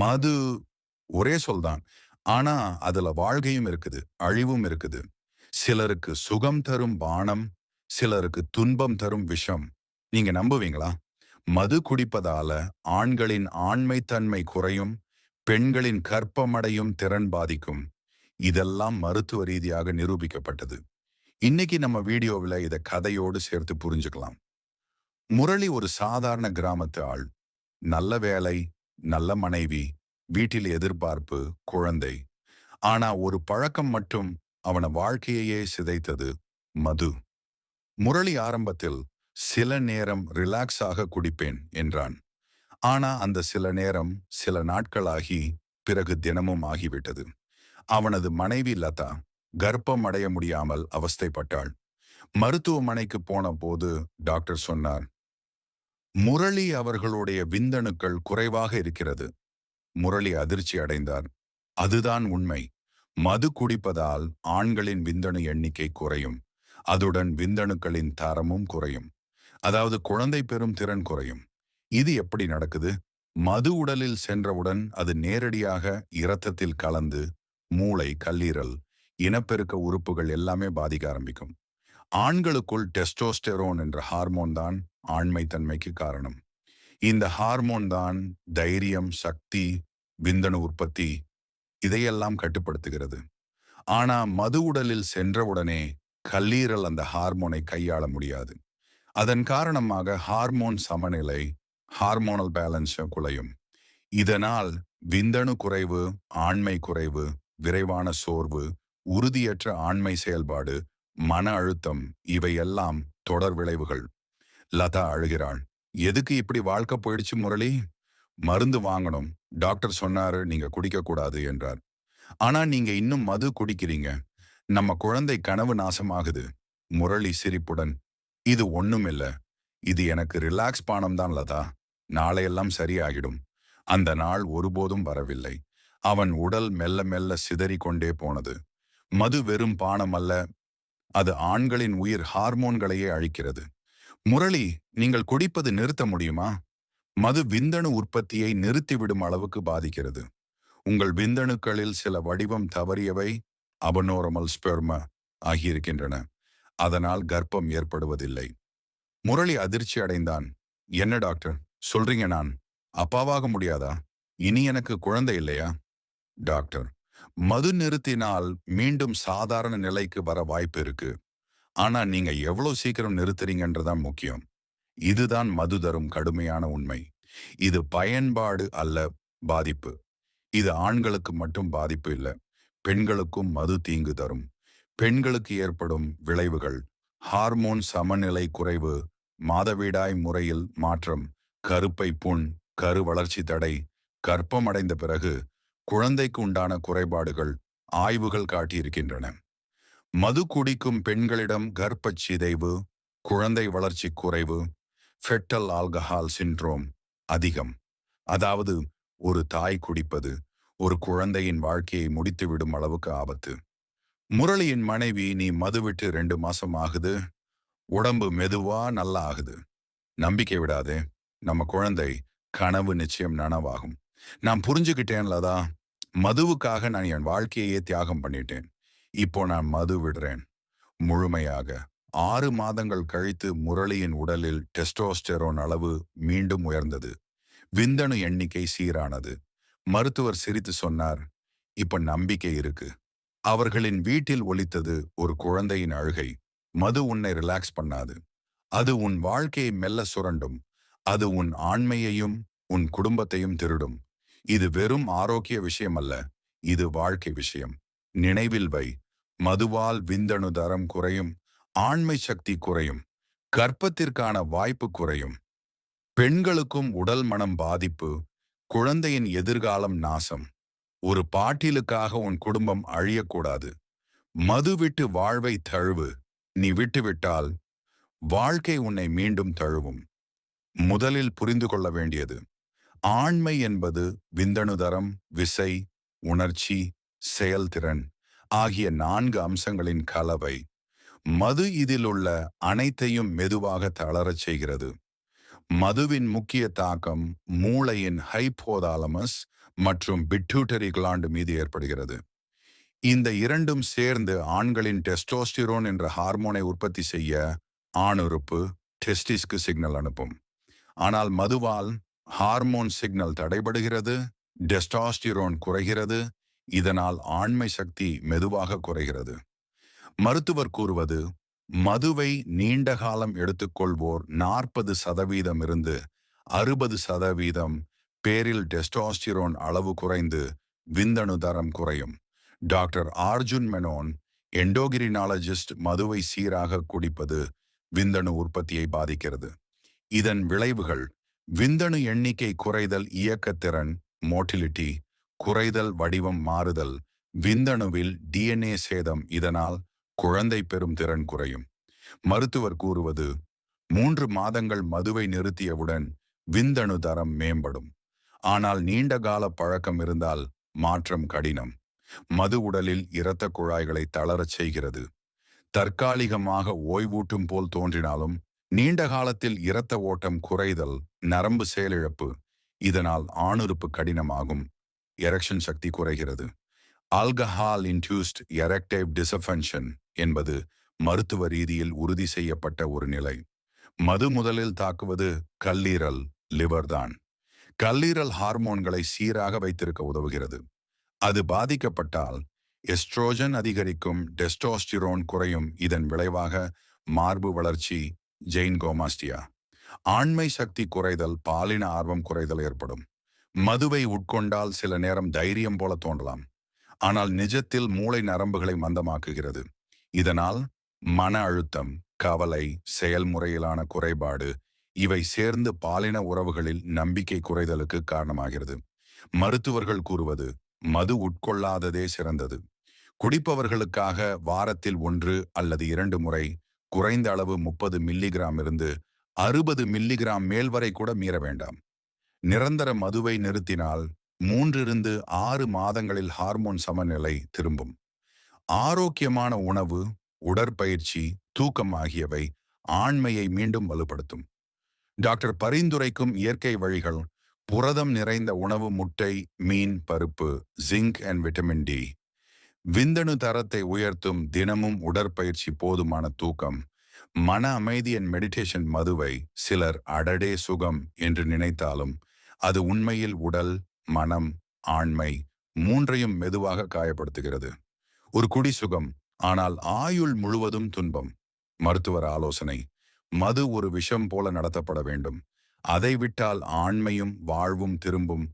மது ஒரே சொல்தான் ஆனா அதுல வாழ்க்கையும் இருக்குது அழிவும் இருக்குது. சிலருக்கு சுகம் தரும் பானம் சிலருக்கு துன்பம் தரும் விஷம். நீங்க நம்புவீங்களா? மது குடிப்பதால ஆண்களின் ஆண்மைத்தன்மை குறையும் பெண்களின் கற்பமடையும் திறன் பாதிக்கும். இதெல்லாம் மருத்துவ ரீதியாக நிரூபிக்கப்பட்டது. இன்னைக்கு நம்ம வீடியோவில் இதை கதையோடு சேர்த்து புரிஞ்சுக்கலாம். முரளி ஒரு சாதாரண கிராமத்து ஆள். நல்ல வேலை நல்ல மனைவி வீட்டில் எதிர்பார்ப்பு குழந்தை. ஆனா ஒரு பழக்கம் மட்டும் அவன வாழ்க்கையையே சிதைத்தது மது. முரளி ஆரம்பத்தில் சில நேரம் ரிலாக்ஸ் ஆக குடிப்பேன் என்றான். ஆனா அந்த சில நேரம் சில நாட்களாகி பிறகு தினமும் ஆகிவிட்டது. அவனது மனைவி லதா கர்ப்பம் அடைய முடியாமல் அவஸ்தைப்பட்டாள். மருத்துவமனைக்கு போன போது டாக்டர் சொன்னார் முரளி அவர்களுடைய விந்தணுக்கள் குறைவாக இருக்கிறது. முரளி அதிர்ச்சி அடைந்தார். அதுதான் உண்மை. மது குடிப்பதால் ஆண்களின் விந்தணு எண்ணிக்கை குறையும். அதுடன் விந்தணுக்களின் தரமும் குறையும். அதாவது குழந்தை பெறும் திறன் குறையும். இது எப்படி நடக்குது? மது உடலில் சென்றவுடன் அது நேரடியாக இரத்தத்தில் கலந்து மூளை கல்லீரல் இனப்பெருக்க உறுப்புகள் எல்லாமே பாதிக்க ஆரம்பிக்கும். ஆண்களுக்குள் டெஸ்டோஸ்டெரோன் என்ற ஹார்மோன் தான் ஆண்மைத்தன்மைக்கு காரணம். இந்த ஹார்மோன் தான் தைரியம் சக்தி விந்தணு உற்பத்தி இதையெல்லாம் கட்டுப்படுத்துகிறது. ஆனா மது உடலில் சென்றவுடனே கல்லீரல் அந்த ஹார்மோனை கையாள முடியாது. அதன் காரணமாக ஹார்மோன் சமநிலை ஹார்மோனல் பேலன்ஸ் குலையும். இதனால் விந்தணு குறைவு ஆண்மை குறைவு விரைவான சோர்வு உறுதியற்ற ஆண்மை செயல்பாடு மன அழுத்தம் இவையெல்லாம் தொடர் விளைவுகள். லதா அழுகிறாள். எதுக்கு இப்படி வாழ்க்கை போயிடுச்சு முரளி? மருந்து வாங்கணும். டாக்டர் சொன்னாரு நீங்க குடிக்க கூடாது என்றார். ஆனா நீங்க இன்னும் மது குடிக்கிறீங்க. நம்ம குழந்தை கனவு நாசமாகுது. முரளி சிரிப்புடன் இது ஒண்ணுமில்ல. இது எனக்கு ரிலாக்ஸ் பானம் தான் லதா. நாளையெல்லாம் சரியாகிடும். அந்த நாள் ஒருபோதும் வரவில்லை. அவன் உடல் மெல்ல மெல்ல சிதறிக் கொண்டே போனது. மது வெறும் பானம் அல்ல. அது ஆண்களின் உயிர் ஹார்மோன்களையே அழிக்கிறது. முரளி நீங்கள் குடிப்பது நிறுத்த முடியுமா? மது விந்தணு உற்பத்தியை நிறுத்திவிடும் அளவுக்கு பாதிக்கிறது. உங்கள் விந்தணுக்களில் சில வடிவம் தவறியவை அபனோரமல் ஸ்பெர்ம ஆகியிருக்கின்றன. அதனால் கர்ப்பம் ஏற்படுவதில்லை. முரளி அதிர்ச்சி அடைந்தான். என்ன டாக்டர்? சொல்றீங்க நான். அப்பாவாக முடியாதா? இனி எனக்கு குழந்தை இல்லையா? டாக்டர் மது நிறுத்தினால் மீண்டும் சாதாரண நிலைக்கு வர வாய்ப்பு இருக்கு. ஆனா நீங்க எவ்வளவு சீக்கிரம் நிறுத்துறீங்கன்றதான் முக்கியம். இதுதான் மது தரும் கடுமையான உண்மை. இது பயன்பாடு அல்ல பாதிப்பு. இது ஆண்களுக்கு மட்டும் பாதிப்பு இல்லை. பெண்களுக்கும் மது தீங்கு தரும். பெண்களுக்கு ஏற்படும் விளைவுகள் ஹார்மோன் சமநிலை குறைவு மாதவிடாய் முறையில் மாற்றம் கருப்பை புண் கரு வளர்ச்சி தடை கர்ப்பமடைந்த பிறகு குழந்தைக்கு உண்டான குறைபாடுகள் ஆய்வுகள் காட்டியிருக்கின்றன. மது குடிக்கும் பெண்களிடம் கர்ப்பச் சிதைவு குழந்தை வளர்ச்சி குறைவு ஃபெட்டல் ஆல்கஹால் சின்ட்ரோம் அதிகம். அதாவது ஒரு தாய் குடிப்பது ஒரு குழந்தையின் வாழ்க்கையை முடித்துவிடும் அளவுக்கு ஆபத்து. முரளியின் மனைவி நீ மது விட்டு ரெண்டு மாசம் ஆகுது. உடம்பு மெதுவா நல்லா ஆகுது. நம்பிக்கை விடாதே. நம்ம குழந்தை கனவு நிச்சயம் நனவாகும். நான் புரிஞ்சுக்கிட்டேன்லதா மதுவுக்காக நான் என் வாழ்க்கையே தியாகம் பண்ணிட்டேன். இப்போ நான் மது விடுறேன். முழுமையாக. ஆறு மாதங்கள் கழித்து முரளியின் உடலில் டெஸ்டோஸ்டெரோன் அளவு மீண்டும் உயர்ந்தது. விந்தணு எண்ணிக்கை சீரானது. மருத்துவர் சிரித்து சொன்னார் இப்ப நம்பிக்கை இருக்கு. அவர்களின் வீட்டில் ஒலித்தது ஒரு குழந்தையின் அழுகை. மது உன்னை ரிலாக்ஸ் பண்ணாது. அது உன் வாழ்க்கையை மெல்ல சுரண்டும். அது உன் ஆண்மையையும் உன் குடும்பத்தையும் திருடும். இது வெறும் ஆரோக்கிய விஷயம் அல்ல இது வாழ்க்கை விஷயம். நினைவில் வை. மதுவால் விந்தணு தரம் குறையும். ஆண்மை சக்தி குறையும். கர்ப்பத்திற்கான வாய்ப்பு குறையும். பெண்களுக்கும் உடல் மனம் பாதிப்பு. குழந்தையின் எதிர்காலம் நாசம். ஒரு பாட்டிலுக்காக உன் குடும்பம் அழியக்கூடாது. மது விட்டு வாழ்வை தழுவு. நீ விட்டுவிட்டால் வாழ்க்கை உன்னை மீண்டும் தழுவும். முதலில் புரிந்து கொள்ள வேண்டியது. ஆண்மை என்பது விந்தணுதரம் விசை உணர்ச்சி செயல்திறன் ஆகிய நான்கு அம்சங்களின் கலவை மது இதில் உள்ள அனைத்தையும் மெதுவாக தளரச் செய்கிறது. மதுவின் முக்கிய தாக்கம் மூளையின் ஹைப்போதாலமஸ் மற்றும் பிட்யூட்டரி கிளாண்டு மீது ஏற்படுகிறது. இந்த இரண்டும் சேர்ந்து ஆண்களின் டெஸ்டோஸ்டிரோன் என்ற ஹார்மோனை உற்பத்தி செய்ய ஆணுறுப்பு டெஸ்டிஸ்க்கு சிக்னல் அனுப்பும். ஆனால் மதுவால் ஹார்மோன் சிக்னல் தடைபடுகிறது டெஸ்டாஸ்டிரோன் குறைகிறது இதனால் ஆண்மை சக்தி மெதுவாக குறைகிறது. மருத்துவர் கூறுவது மதுவை நீண்ட காலம் எடுத்துக்கொள்வோர் நாற்பது சதவீதம் இருந்து அறுபது சதவீதம் பேரில் டெஸ்டாஸ்டிரோன் அளவு குறைந்து விந்தணு தரம் குறையும். டாக்டர் அர்ஜுன் மெனோன் எண்டோகிரினாலஜிஸ்ட் மதுவை சீராக குடிப்பது விந்தணு உற்பத்தியை பாதிக்கிறது. இதன் விளைவுகள் விந்தணு எண்ணிக்கை குறைதல் இயக்கத்திறன் மோட்டிலிட்டி குறைதல் வடிவம் மாறுதல் விந்தணுவில் டிஎன்ஏ சேதம் இதனால் குழந்தை பெறும் திறன் குறையும். மருத்துவர் கூறுவது மூன்று மாதங்கள் மதுவை நிறுத்தியவுடன் விந்தணு தரம் மேம்படும். ஆனால் நீண்ட கால பழக்கம் இருந்தால் மாற்றம் கடினம். மது உடலில் இரத்த குழாய்களை தளரச் செய்கிறது. தற்காலிகமாக ஓய்வூட்டும் போல் தோன்றினாலும் நீண்ட காலத்தில் இரத்த ஓட்டம் குறைதல் நரம்பு செயலிழப்பு இதனால் ஆணுறுப்பு கடினமாகும். எரக்ஷன் சக்தி குறைகிறது. ஆல்கஹால் இன்டியூஸ்ட் எரக்டைவ் டிசஃபென்ஷன் என்பது மருத்துவ ரீதியில் உறுதி செய்யப்பட்ட ஒரு நிலை. மது முதலில் தாக்குவது கல்லீரல் லிவர் தான். கல்லீரல் ஹார்மோன்களை சீராக வைத்திருக்க உதவுகிறது. அது பாதிக்கப்பட்டால் எஸ்ட்ரோஜன் அதிகரிக்கும் டெஸ்டோஸ்டிரோன் குறையும். இதன் விளைவாக மார்பு வளர்ச்சி ஜெயின் கோமாஸ்டியா ஆண்மை சக்தி குறைதல் பாலின ஆர்வம் குறைதல் ஏற்படும். மதுவை உட்கொண்டால் சில நேரம் தைரியம் போல தோன்றலாம். ஆனால் நிஜத்தில் மூளை நரம்புகளை மந்தமாக்குகிறது. இதனால் மன அழுத்தம் கவலை செயல்முறையிலான குறைபாடு இவை சேர்ந்து பாலின உறவுகளில் நம்பிக்கை குறைதலுக்கு காரணமாகிறது. மருத்துவர்கள் கூறுவது மது உட்கொள்ளாததே சிறந்தது. குடிப்பவர்களுக்காக வாரத்தில் ஒன்று அல்லது இரண்டு முறை குறைந்த அளவு முப்பது மில்லிகிராம் இருந்து அறுபது மில்லிகிராம் மேல் வரை கூட மீற வேண்டாம். நிரந்தர மதுவை நிறுத்தினால் மூன்றிருந்து ஆறு மாதங்களில் ஹார்மோன் சமநிலை திரும்பும். ஆரோக்கியமான உணவு உடற்பயிற்சி தூக்கம் ஆகியவை ஆண்மையை மீண்டும் வலுப்படுத்தும். டாக்டர் பரிந்துரைக்கும் இயற்கை வழிகள் புரதம் நிறைந்த உணவு முட்டை மீன் பருப்பு ஜிங்க் அண்ட் விட்டமின் டி. விந்தணு தரத்தை உயர்த்தும் தினமும் உடற்பயிற்சி போதுமான தூக்கம் மன அமைதி அண்ட் மெடிடேஷன் மதுவை சிலர் அடடே சுகம் என்று நினைத்தாலும் அது உண்மையில் உடல் மனம் ஆண்மை மூன்றையும் மெதுவாக காயப்படுத்துகிறது. ஒரு குடி சுகம் ஆனால் ஆயுள் முழுவதும் துன்பம். மருத்துவர் ஆலோசனை மது ஒரு விஷம் போல நடத்தப்பட வேண்டும். அதை விட்டால் ஆண்மையும் வாழ்வும் திரும்பும்.